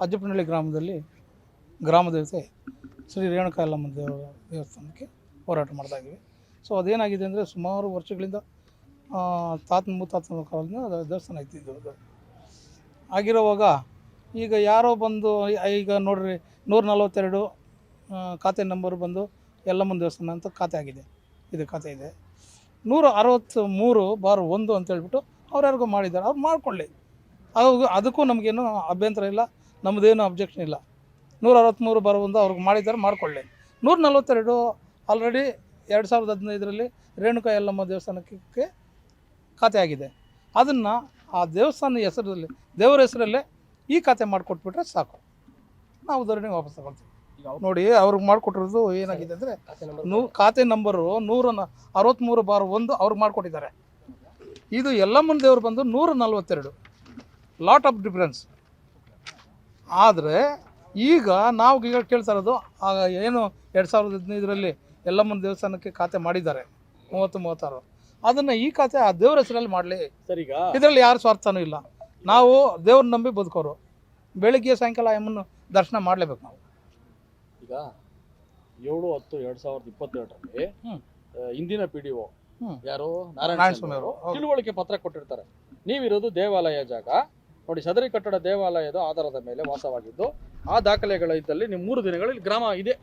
ಅಜ್ಜಪ್ಪನಹಳ್ಳಿ ಗ್ರಾಮದಲ್ಲಿ ಗ್ರಾಮ ದೇವತೆ ಶ್ರೀ ರೇಣುಕಾ ಯಲ್ಲಮ್ಮ ದೇವ ದೇವಸ್ಥಾನಕ್ಕೆ ಹೋರಾಟ ಮಾಡ್ತಾ ಇದ್ದೀವಿ. ಸೊ ಅದೇನಾಗಿದೆ ಅಂದರೆ ಸುಮಾರು ವರ್ಷಗಳಿಂದ ತಾತನ ತಾತ ಮುತ್ತಾತನ ಕಾಲದಿಂದ ದೇವಸ್ಥಾನ ಇತ್ತಿದ್ದು ಅದು ಆಗಿರೋವಾಗ ಈಗ ಯಾರೋ ಬಂದು, ಈಗ ನೋಡ್ರಿ ನೂರ ನಲ್ವತ್ತೆರಡು ಖಾತೆ ನಂಬರ್ ಬಂದು ಯಲ್ಲಮ್ಮನ ದೇವಸ್ಥಾನ ಅಂತ ಖಾತೆ ಆಗಿದೆ. ಇದು ಖಾತೆ ಇದೆ. ನೂರ ಅರವತ್ತು ಮೂರು ಬಾರ್ ಒಂದು ಅಂತ ಹೇಳ್ಬಿಟ್ಟು ಅವ್ರು ಯಾರಿಗೂ ಮಾಡಿದ್ದಾರೆ. ಅವ್ರು ಮಾಡಿಕೊಳ್ಳಿ. ಅದು ಅದಕ್ಕೂ ನಮಗೇನು ಅಭ್ಯಂತರ ಇಲ್ಲ. ನಮ್ಮದೇನು ಅಬ್ಜೆಕ್ಷನ್ ಇಲ್ಲ. ನೂರ ಅರವತ್ತ್ಮೂರು ಬರೋದು ಅವ್ರಿಗೆ ಮಾಡಿದ್ದಾರೆ, ಮಾಡಿಕೊಳ್ಳಿ. ನೂರ ನಲ್ವತ್ತೆರಡು ಆಲ್ರೆಡಿ ಎರಡು ಸಾವಿರದ ಹದಿನೈದರಲ್ಲಿ ರೇಣುಕಾ ಯಲ್ಲಮ್ಮ ದೇವಸ್ಥಾನಕ್ಕೆ ಖಾತೆ ಆಗಿದೆ. ಅದನ್ನು ಆ ದೇವಸ್ಥಾನ ಹೆಸರಲ್ಲಿ, ದೇವರ ಹೆಸರಲ್ಲೇ ಈ ಖಾತೆ ಮಾಡಿಕೊಟ್ಬಿಟ್ರೆ ಸಾಕು. ನಾವು ಧರಣಿ ವಾಪಸ್ ತಗೊಳ್ತೀವಿ. ನೋಡಿ ಅವ್ರಿಗೆ ಮಾಡಿಕೊಟ್ಟಿರೋದು ಏನಾಗಿದೆ ಅಂದರೆ ನೂ, ಖಾತೆ ನಂಬರು ನೂರ ಅರವತ್ತ್ಮೂರು ಬಾರ್ ಒಂದು ಅವ್ರಿಗೆ ಮಾಡಿಕೊಟ್ಟಿದ್ದಾರೆ. ಇದು ಯಲ್ಲಮ್ಮನ ದೇವರು ಬಂದು ನೂರ ನಲ್ವತ್ತೆರಡು ಲಾಟ್ ಆಫ್ ಡಿಫ್ರೆನ್ಸ್ ಆದರೆ ಈಗ ನಾವು ಈಗ ಕೇಳ್ತಾ ಇರೋದು ಆಗ ಏನು ಎರಡು ಸಾವಿರದ ಹದಿನೈದರಲ್ಲಿ ಯಲ್ಲಮ್ಮನ ದೇವಸ್ಥಾನಕ್ಕೆ ಖಾತೆ ಮಾಡಿದ್ದಾರೆ ಮೂವತ್ತು ಮೂವತ್ತಾರು. ಅದನ್ನು ಈ ಖಾತೆ ಆ ದೇವ್ರ ಹೆಸರಲ್ಲಿ ಮಾಡಲಿ. ಸರ್ ಈಗ? ಇದರಲ್ಲಿ ಯಾರು ಸ್ವಾರ್ಥನೂ ಇಲ್ಲ. ನಾವು ದೇವ್ರನ್ನ ನಂಬಿ ಬದುಕೋರು. ಬೆಳಿಗ್ಗೆ ಸಾಯಂಕಾಲ ಅಮ್ಮನ ದರ್ಶನ ಮಾಡಲೇಬೇಕು ನಾವು. ಈಗ ಏಳು ಹತ್ತು ಎರಡು ಸಾವಿರದ ಇಪ್ಪತ್ತೆರಡರಲ್ಲಿ ಹಿಂದಿನ ಪಿ ಡಿ ಒ ಯಾರು? ನಾರಾಯಣ ಸ್ವಾಮಿ ಅವರು. ತಿಳುವಳಿಕೆ ಪತ್ರ ಕೊಟ್ಟಿರ್ತಾರೆ. ನೀವಿರೋದು ದೇವಾಲಯ ಜಾಗ. ನೋಡಿ, ಸದರಿ ಕಟ್ಟಡ ದೇವಾಲಯದ ಆಧಾರದ ಮೇಲೆ ವಾಸವಾಗಿದ್ದು, ಆ ದಾಖಲೆಗಳ ಇದ್ದಲ್ಲಿ ನೀವು ಮೂರು ದಿನಗಳಲ್ಲಿ ಗ್ರಾಮ ಇದೆ.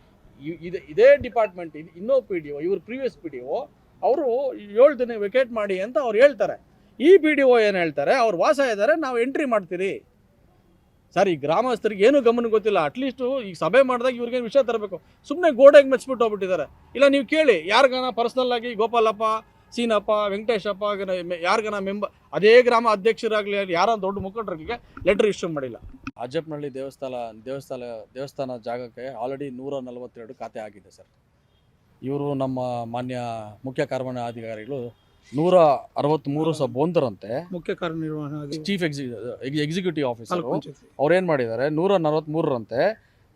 ಇದೆ, ಇದೇ ಡಿಪಾರ್ಟ್ಮೆಂಟ್ ಇನ್ನೋ ಪಿ ಡಿ ಒ ಇವ್ರ ಪ್ರೀವಿಯಸ್ ಪಿ ಡಿ ಒ ಅವರು ಏಳು ದಿನ ವೆಕೇಟ್ ಮಾಡಿ ಅಂತ ಅವ್ರು ಹೇಳ್ತಾರೆ. ಈ ಪಿ ಡಿ ಒ ಏನು ಹೇಳ್ತಾರೆ, ಅವ್ರು ವಾಸ ಇದ್ದಾರೆ ನಾವು ಎಂಟ್ರಿ ಮಾಡ್ತೀರಿ. ಸರ್, ಈ ಗ್ರಾಮಸ್ಥರಿಗೆ ಏನು ಗಮನ ಗೊತ್ತಿಲ್ಲ ಅಟ್ಲೀಸ್ಟು ಈಗ ಸಭೆ ಮಾಡಿದಾಗ ಇವ್ರಿಗೆ ವಿಷಯ ತರಬೇಕು. ಸುಮ್ಮನೆ ಗೋಡೆಗೆ ಮೆಚ್ಚಿಬಿಟ್ಟು ಹೋಗ್ಬಿಟ್ಟಿದ್ದಾರೆ. ಇಲ್ಲ, ನೀವು ಕೇಳಿ, ಯಾರಿಗಾನ ಪರ್ಸ್ನಲ್ ಆಗಿ ಗೋಪಾಲಪ್ಪ ಸೀನಪ್ಪ ವೆಂಕಟೇಶಪ್ಪ ಯಾರಿಗಾನ ಮೆಂಬರ್ ಅದೇ ಗ್ರಾಮ ಅಧ್ಯಕ್ಷರಾಗಲಿ ಯಾರ ದೊಡ್ಡ ಮುಖಂಡರಿಗೆ ಲೆಟರ್ ಇಶ್ಯೂ ಮಾಡಿಲ್ಲ. ಅಜ್ಜಪ್ಪನಹಳ್ಳಿ ದೇವಸ್ಥಾನ ದೇವಸ್ಥಾನ ದೇವಸ್ಥಾನ ಜಾಗಕ್ಕೆ ಆಲ್ರೆಡಿ ನೂರ ನಲವತ್ತೆರಡು ಖಾತೆ ಆಗಿದೆ ಸರ್. ಇವರು ನಮ್ಮ ಮಾನ್ಯ ಮುಖ್ಯ ಕಾರ್ಯನಿರ್ವಹಣಾಧಿಕಾರಿಗಳು ನೂರ ಅರವತ್ತ್ಮೂರು ಸಬ್ ಒಂದರಂತೆ ಮುಖ್ಯ ಕಾರ್ಯನಿರ್ವಹಣಾಧಿಕಾರಿ. ಚೀಫ್ ಎಕ್ಸಿ ಎಕ್ಸಿಕ್ಯೂಟಿವ್ ಆಫೀಸರ್ ಅವ್ರೇನು ಮಾಡಿದ್ದಾರೆ ನೂರ ನಲವತ್ತ್ಮೂರರಂತೆ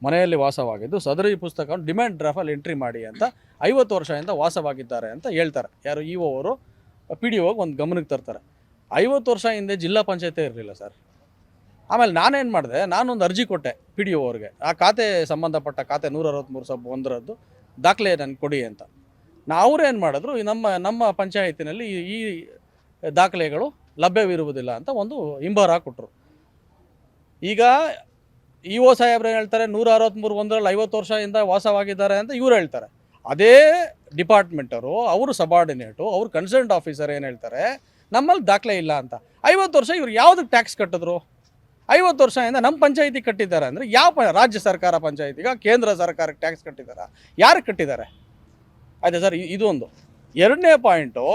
ಮನೆಯಲ್ಲಿ ವಾಸವಾಗಿದ್ದು ಸದರಿ ಪುಸ್ತಕವನ್ನು ಡಿಮ್ಯಾಂಡ್ ಡ್ರಾಫಲ್ಲಿ ಎಂಟ್ರಿ ಮಾಡಿ ಅಂತ ಐವತ್ತು ವರ್ಷದಿಂದ ವಾಸವಾಗಿದ್ದಾರೆ ಅಂತ ಹೇಳ್ತಾರೆ. ಯಾರು ಇ ಅವರು, ಪಿ ಡಿ ಒಗೆ ಒಂದು ಗಮನಕ್ಕೆ ತರ್ತಾರೆ. ಐವತ್ತು ವರ್ಷ ಹಿಂದೆ ಜಿಲ್ಲಾ ಪಂಚಾಯತೇ ಇರಲಿಲ್ಲ ಸರ್. ಆಮೇಲೆ ನಾನೇನು ಮಾಡಿದೆ, ನಾನೊಂದು ಅರ್ಜಿ ಕೊಟ್ಟೆ ಪಿ ಡಿ ಒ ಆ ಖಾತೆ ಸಂಬಂಧಪಟ್ಟ ಖಾತೆ ನೂರ ಅರವತ್ತ್ಮೂರು ಸಬ್ ಒಂದರದ್ದು, ದಾಖಲೆ ನನಗೆ ಕೊಡಿ ಅಂತ. ನಾ ಅವ್ರೇನು ಮಾಡಿದ್ರು ನಮ್ಮ ನಮ್ಮ ಪಂಚಾಯತಿನಲ್ಲಿ ಈ- ಈ ದಾಖಲೆಗಳು ಲಭ್ಯವಿರುವುದಿಲ್ಲ ಅಂತ ಒಂದು ಹಿಂಬಾರ ಕೊಟ್ಟರು. ಈಗ ಇ ಒ ಸಾಹೇಬ್ರು ಹೇಳ್ತಾರೆ ನೂರ ಅರವತ್ತ್ಮೂರು ಒಂದರಲ್ಲಿ ಐವತ್ತು ವರ್ಷದಿಂದ ವಾಸವಾಗಿದ್ದಾರೆ ಅಂತ ಇವ್ರು ಹೇಳ್ತಾರೆ. ಅದೇ ಡಿಪಾರ್ಟ್ಮೆಂಟರು, ಅವರು ಸಬಾರ್ಡಿನೇಟು, ಅವ್ರು ಕನ್ಸರ್ನ್ಡ್ ಆಫೀಸರ್ ಏನು ಹೇಳ್ತಾರೆ, ನಮ್ಮಲ್ಲಿ ದಾಖಲೆ ಇಲ್ಲ ಅಂತ. ಐವತ್ತು ವರ್ಷ ಇವ್ರು ಯಾವುದಕ್ಕೆ ಟ್ಯಾಕ್ಸ್ ಕಟ್ಟಿದ್ರು? ಐವತ್ತು ವರ್ಷದಿಂದ ನಮ್ಮ ಪಂಚಾಯಿತಿ ಕಟ್ಟಿದ್ದಾರೆ ಅಂದರೆ ಯಾವ ರಾಜ್ಯ ಸರ್ಕಾರ ಪಂಚಾಯಿತಿಗ, ಕೇಂದ್ರ ಸರ್ಕಾರಕ್ಕೆ ಟ್ಯಾಕ್ಸ್ ಕಟ್ಟಿದ್ದಾರೆ ಯಾರಿಗೆ ಕಟ್ಟಿದ್ದಾರೆ? ಆಯ್ತಾ ಸರ್ ಇದೊಂದು. ಎರಡನೇ ಪಾಯಿಂಟು,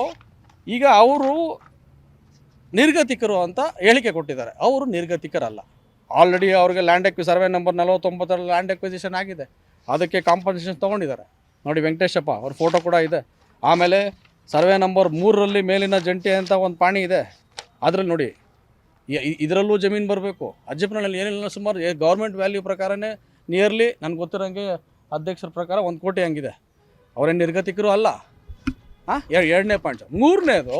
ಈಗ ಅವರು ನಿರ್ಗತಿಕರು ಅಂತ ಹೇಳಿಕೆ ಕೊಟ್ಟಿದ್ದಾರೆ. ಅವರು ನಿರ್ಗತಿಕರಲ್ಲ. ಆಲ್ರೆಡಿ ಅವ್ರಿಗೆ ಲ್ಯಾಂಡ್ ಎಕ್ವಿ ಸರ್ವೆ ನಂಬರ್ ನಲವತ್ತೊಂಬತ್ತರಲ್ಲಿ ಲ್ಯಾಂಡ್ ಎಕ್ವಿಸಿಷನ್ ಆಗಿದೆ. ಅದಕ್ಕೆ ಕಾಂಪನ್ಸೇಷನ್ ತೊಗೊಂಡಿದ್ದಾರೆ. ನೋಡಿ ವೆಂಕಟೇಶಪ್ಪ, ಅವ್ರ ಫೋಟೋ ಕೂಡ ಇದೆ. ಆಮೇಲೆ ಸರ್ವೆ ನಂಬರ್ ಮೂರರಲ್ಲಿ ಮೇಲಿನ ಜಂಟಿ ಅಂತ ಒಂದು ಪಾಣಿ ಇದೆ. ಅದರಲ್ಲಿ ನೋಡಿ ಇದರಲ್ಲೂ ಜಮೀನು ಬರಬೇಕು. ಅಜ್ಜಪ್ಪನಲ್ಲಿ ಏನಿಲ್ಲ, ಸುಮಾರು ಗೌರ್ಮೆಂಟ್ ವ್ಯಾಲ್ಯೂ ಪ್ರಕಾರನೇ ನಿಯರ್ಲಿ ನನಗೆ ಗೊತ್ತಿರೋಂಗೆ ಅಧ್ಯಕ್ಷರ ಪ್ರಕಾರ ಒಂದು ಕೋಟಿ ಹಂಗಿದೆ. ಅವರೇ ನಿರ್ಗತಿಕರು ಅಲ್ಲ. ಹಾಂ ಎರಡನೇ ಪಾಯಿಂಟ್ ಮೂರನೇದು,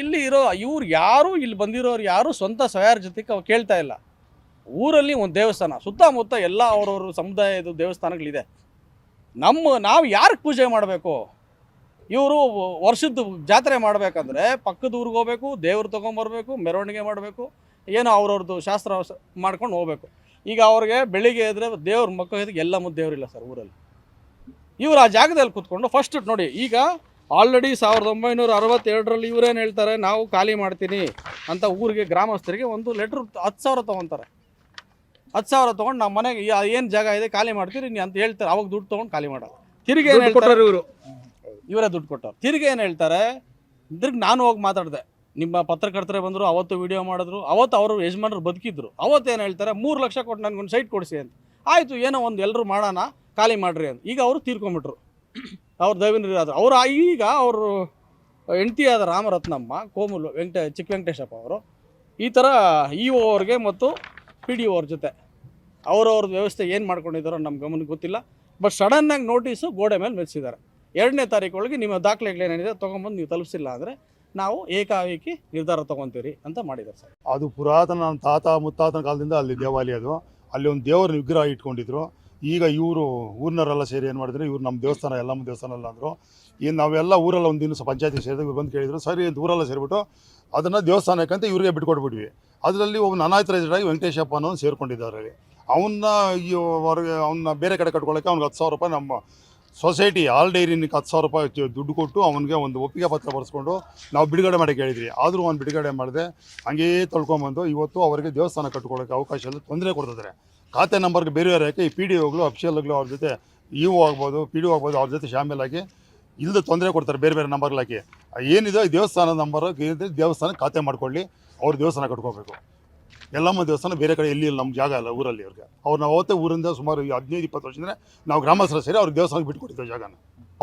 ಇಲ್ಲಿ ಇರೋ ಇವ್ರು ಯಾರು, ಇಲ್ಲಿ ಬಂದಿರೋರು ಯಾರು ಸ್ವಂತ ಸ್ವಯಾರ್ಜಿತಕ್ಕೆ ಅವ್ರು ಕೇಳ್ತಾ ಇಲ್ಲ. ಊರಲ್ಲಿ ಒಂದು ದೇವಸ್ಥಾನ, ಸುತ್ತಮುತ್ತ ಎಲ್ಲ ಅವ್ರವ್ರ ಸಮುದಾಯದ ದೇವಸ್ಥಾನಗಳಿದೆ. ನಮ್ಮ, ನಾವು ಯಾರಿಗೆ ಪೂಜೆ ಮಾಡಬೇಕು? ಇವರು ವರ್ಷದ ಜಾತ್ರೆ ಮಾಡಬೇಕಂದ್ರೆ ಪಕ್ಕದ ಊರಿಗೆ ಹೋಗ್ಬೇಕು, ದೇವ್ರು ತೊಗೊಂಬರ್ಬೇಕು ಮೆರವಣಿಗೆ ಮಾಡಬೇಕು, ಏನೋ ಅವ್ರವ್ರದ್ದು ಶಾಸ್ತ್ರ ಮಾಡ್ಕೊಂಡು ಹೋಗ್ಬೇಕು. ಈಗ ಅವ್ರಿಗೆ ಬೆಳಿಗ್ಗೆ ಎದ್ರೆ ದೇವ್ರ ಮಕ್ಕಳಿಗೆ ಎಲ್ಲ ಮುದ್ದು ದೇವರಿಲ್ಲ ಸರ್ ಊರಲ್ಲಿ. ಇವರು ಆ ಜಾಗದಲ್ಲಿ ಕೂತ್ಕೊಂಡು ಫಸ್ಟ್ ನೋಡಿ, ಈಗ ಆಲ್ರೆಡಿ ಸಾವಿರದ ಒಂಬೈನೂರ ಅರವತ್ತೆರಡರಲ್ಲಿ ಇವರೇನು ಹೇಳ್ತಾರೆ? ನಾವು ಖಾಲಿ ಮಾಡ್ತೀನಿ ಅಂತ ಊರಿಗೆ ಗ್ರಾಮಸ್ಥರಿಗೆ ಒಂದು ಲೆಟ್ರ್ ಹತ್ತು ಸಾವಿರ ತೊಗೊತಾರೆ. ಹತ್ತು ಸಾವಿರ ತೊಗೊಂಡು ನಮ್ಮ ಮನೆಗೆ ಏನು ಜಾಗ ಇದೆ ಖಾಲಿ ಮಾಡ್ತೀರಿ ನೀ ಅಂತ ಹೇಳ್ತಾರೆ. ಅವಾಗ ದುಡ್ಡು ತೊಗೊಂಡು ಖಾಲಿ ಮಾಡೋದು ತಿರುಗಿ ಏನು ಹೇಳ್ತಾರೆ? ಇವರು. ಇವರೇ ದುಡ್ಡು ಕೊಟ್ಟವ್ರು. ತಿರುಗಿ ಏನು ಹೇಳ್ತಾರೆ? ಇದ್ರಿಗೆ ನಾನು ಹೋಗಿ ಮಾತಾಡಿದೆ. ನಿಮ್ಮ ಪತ್ರಕರ್ತರೆ ಬಂದರು ಅವತ್ತು ವಿಡಿಯೋ ಮಾಡಿದ್ರು ಅವತ್ತು ಅವರು ಯಜಮಾನರು ಬದುಕಿದ್ರು. ಅವತ್ತು ಏನು ಹೇಳ್ತಾರೆ? ಮೂರು ಲಕ್ಷ ಕೊಟ್ಟು ನನಗೊಂದು ಸೈಟ್ ಕೊಡಿಸಿ ಅಂತ. ಆಯಿತು ಏನೋ ಒಂದು ಎಲ್ಲರೂ ಮಾಡೋಣ ಖಾಲಿ ಮಾಡಿರಿ ಅಂತ. ಈಗ ಅವರು ತೀರ್ಕೊಂಬಿಟ್ರು. ಅವ್ರು ದೈವನಿರಾದ್ರು ಅವರು ಈಗ ಅವರು ಆದ ರಾಮರತ್ನಮ್ಮ ಕೋಮುಲು ವೆಂಕಟ ಚಿಕ್ಕ ವೆಂಕಟೇಶಪ್ಪ ಅವರು ಈ ಥರ ಇ ಒ ಅವ್ರಿಗೆ ಮತ್ತು ಪಿ ಡಿ ಒ ಅವ್ರ ಜೊತೆ. ಅವ್ರವ್ರದ್ದು ವ್ಯವಸ್ಥೆ ಏನು ಮಾಡ್ಕೊಂಡಿದ್ದಾರೋ ನಮ್ಮ ಗಮನಕ್ಕೆ ಗೊತ್ತಿಲ್ಲ. ಬಟ್ ಸಡನ್ನಾಗಿ ನೋಟಿಸು ಗೋಡೆ ಮೇಲೆ ಮೆಚ್ಚಿದ್ದಾರೆ ಎರಡನೇ ತಾರೀಕು ಒಳಗೆ ನಿಮ್ಮ ದಾಖಲೆಗಳೇನೇನಿದೆ ತೊಗೊಂಬಂದು ನೀವು ತಲುಪಿಸಿಲ್ಲ ಅಂದರೆ ನಾವು ಏಕಾಏಕಿ ನಿರ್ಧಾರ ತೊಗೊತೀರಿ ಅಂತ ಮಾಡಿದ್ದಾರೆ ಸರ್. ಅದು ಪುರಾತನ ನಮ್ಮ ತಾತ ಮುತ್ತಾತನ ಕಾಲದಿಂದ ಅಲ್ಲಿ ದೇವಾಲಯ ಅದು. ಅಲ್ಲಿ ಒಂದು ದೇವರ ವಿಗ್ರಹ ಇಟ್ಕೊಂಡಿದ್ರು. ಈಗ ಇವರು ಊರಿನವರೆಲ್ಲ ಸೇರಿ ಏನು ಮಾಡಿದ್ರು? ಇವ್ರು ನಮ್ಮ ದೇವಸ್ಥಾನ ಎಲ್ಲಮ್ಮ ದೇವಸ್ಥಾನ ಅಲ್ಲ ಅಂದರು. ಇನ್ನು ನಾವೆಲ್ಲ ಊರಲ್ಲ ಒಂದು ದಿನ ಪಂಚಾಯತಿ ಸೇರಿದಾಗ ಬಂದು ಕೇಳಿದ್ರು, ಸರಿ ಊರೆಲ್ಲ ಸೇರಿಬಿಟ್ಟು ಅದನ್ನು ದೇವಸ್ಥಾನಕ್ಕಂತ ಇವರಿಗೆ ಬಿಟ್ಕೊಟ್ಬಿಟ್ವಿ. ಅದರಲ್ಲಿ ಒಬ್ಬ ನಾನಾಯ್ತರಾಗಿ ವೆಂಕಟೇಶಪ್ಪ ಅನ್ನೋದು ಸೇರಿಕೊಂಡಿದ್ದಾರೆ ಅವನ್ನ ಹೊರಗೆ ಅವನ್ನ ಬೇರೆ ಕಡೆ ಕಟ್ಕೊಳ್ಳೋಕೆ ಅವ್ನಿಗೆ ಹತ್ತು ಸಾವಿರ ರೂಪಾಯಿ ನಮ್ಮ ಸೊಸೈಟಿ ಆಲ್ ಡೈರಿನಿಗೆ ಹತ್ತು ಸಾವಿರ ರೂಪಾಯಿ ದುಡ್ಡು ಕೊಟ್ಟು ಅವನಿಗೆ ಒಂದು ಒಪ್ಪಿಗೆ ಪತ್ರ ಬರೆಸ್ಕೊಂಡು ನಾವು ಬಿಡುಗಡೆ ಮಾಡಿ ಕೇಳಿದ್ರಿ ಆದರೂ ಅವ್ನು ಬಿಡುಗಡೆ ಮಾಡಿದೆ ಹಂಗೇ ತೊಳ್ಕೊಂಬಂದು ಇವತ್ತು ಅವರಿಗೆ ದೇವಸ್ಥಾನ ಕಟ್ಕೊಳ್ಳೋಕೆ ಅವಕಾಶ ಇಲ್ಲ, ತೊಂದರೆ ಕೊಡ್ತಿದ್ದಾರೆ ಖಾತೆ ನಂಬರ್ಗೆ ಬೇರೆ ಬೇರೆ ಹಾಕಿ ಈ ಪಿ ಡಿ ಒಗಳು, ಅಫಿಷಿಯಲ್ಗಳು ಅವ್ರ ಜೊತೆ ಇ ಒ ಆಗ್ಬೋದು, ಪಿ ಡಿ ಒ ಆಗ್ಬೋದು, ಅವ್ರ ಜೊತೆ ಶಾಮೀಲಾಗಿ ಇಲ್ಲದೆ ತೊಂದರೆ ಕೊಡ್ತಾರೆ ಬೇರೆ ಬೇರೆ ನಂಬರ್ಗಳಾಕಿ. ಏನಿದೆ ದೇವಸ್ಥಾನದ ದೇವಸ್ಥಾನ ನಂಬರ್, ಏನಿದೆ ದೇವಸ್ಥಾನ ಖಾತೆ ಮಾಡ್ಕೊಳ್ಳಿ, ಅವ್ರು ದೇವಸ್ಥಾನ ಕಟ್ಕೋಬೇಕು. ಎಲ್ಲಮ್ಮ ದೇವಸ್ಥಾನ ಬೇರೆ ಕಡೆ ಎಲ್ಲಿ ಇಲ್ಲ ನಮ್ಮ ಜಾಗ ಅಲ್ಲ ಊರಲ್ಲಿ ಅವ್ರಿಗೆ. ಅವ್ರು ನಾವು ಅವತ್ತೇ ಊರಿಂದ ಸುಮಾರು ಹದಿನೈದು ಇಪ್ಪತ್ತು ವರ್ಷದಿಂದ ನಾವು ಗ್ರಾಮಸ್ಥರ ಸೇರಿ ಅವ್ರಿಗೆ ದೇವಸ್ಥಾನಕ್ಕೆ ಬಿಟ್ಕೊಟ್ಟಿದ್ದೇವೆ ಜಾಗನ.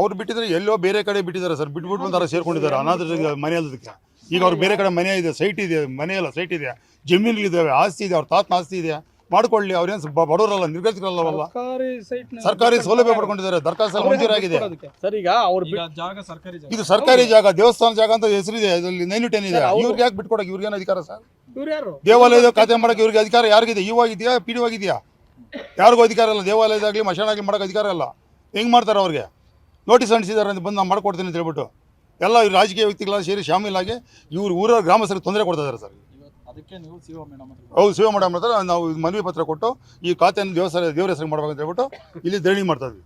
ಅವ್ರು ಬಿಟ್ಟಿದ್ರೆ ಎಲ್ಲೋ ಬೇರೆ ಕಡೆ ಬಿಟ್ಟಿದ್ದಾರೆ ಸರ್ ಬಿಟ್ಬಿಟ್ಟು ಬಂದಾರ ಸೇರ್ಕೊಂಡಿದ್ದಾರೆ ಅನಾಥರಿಗೆ ಮನೆ ಅಲ್ಲದಕ್ಕೆ ಈಗ ಅವ್ರು ಬೇರೆ ಕಡೆ ಮನೆ ಇದೆ ಸೈಟ್ ಇದೆ ಮನೆ ಇಲ್ಲ ಸೈಟ್ ಇದೆ. ಜಮೀನುಗಳಿದ್ದಾವೆ ಆಸ್ತಿ ಇದೆ ಅವ್ರ ತಾತನ ಆಸ್ತಿ ಇದೆ. ಮಾಡ್ಕೊಳ್ಳಿ ಅವ್ರೇನು ಬಡವರಲ್ಲ ನಿರ್ಗತಿಕರಲ್ಲವಲ್ಲ. ಸರ್ಕಾರಿ ಸೈಟ್ ಸರ್ಕಾರಿ ಸೌಲಭ್ಯ ಪಡ್ಕೊಂಡಿದ್ದಾರೆ ದರ್ಖಾಸ್ತ ಮಂಜೂರಾಗಿದೆ. ಸರ್ ಈಗ ಅವ್ರು ಈಗ ಜಾಗ ಸರ್ಕಾರಿ ಜಾಗ. ಇದು ಸರ್ಕಾರಿ ಜಾಗ ದೇವಸ್ಥಾನ ಜಾಗ ಅಂತ ಹೆಸರಿದೆ ಇದರಲ್ಲಿ ನೈನ್ ಟೆನ್ ಇದೆ. ಇವ್ರಿಗೆ ಯಾಕೆ ಬಿಟ್ಕೊಡಕ್ಕೆ ಇವ್ರಿಗೇನು ಅಧಿಕಾರ ಸರ್? ದೇವಾಲಯದ ಖಾತೆ ಮಾಡಕ್ಕೆ ಇವ್ರಿಗೆ ಅಧಿಕಾರ ಯಾರಿಗಿದೆ? ಇವಾಗಿದೆಯಾ ಪಿ ಡಿ ಆಗಿದೆಯಾ? ಯಾರಿಗೂ ಅಧಿಕಾರ ಇಲ್ಲ. ದೇವಾಲಯದಾಗಲಿ ಮಶಾಣ ಆಗಲಿ ಮಾಡೋಕೆ ಅಧಿಕಾರ ಇಲ್ಲ. ಹೆಂಗೆ ಮಾಡ್ತಾರೆ ಅವ್ರಿಗೆ? ನೋಟಿಸ್ ಅಂಟಿಸಿದ್ದಾರೆ ಅಂತ ಬಂದು ನಾವು ಮಾಡ್ಕೊಡ್ತೀನಿ ಅಂತ ಹೇಳ್ಬಿಟ್ಟು. ಎಲ್ಲ ಇವ್ರು ರಾಜಕೀಯ ವ್ಯಕ್ತಿಗಳ ಸೇರಿ ಶಾಮೀಲಾಗಿ ಇವ್ರು ಊರ ಗ್ರಾಮಸ್ಥರಿಗೆ ತೊಂದರೆ ಕೊಡ್ತಾ ಇದ್ದಾರೆ ಸರ್. ಮೇಡಮ್ ಹೌದು ಸೇವೆ ಮಾಡೋ ಹತ್ರ ನಾವು ಮನವಿ ಪತ್ರ ಕೊಟ್ಟು ಈ ಖಾತೆಯನ್ನು ದೇವಸ್ಥಾನ ದೇವರ ಹೆಸರು ಮಾಡ್ಬೇಕಂತ ಹೇಳ್ಬಿಟ್ಟು ಇಲ್ಲಿ ಧರಣಿ ಮಾಡ್ತಾ ಇದ್ವಿ.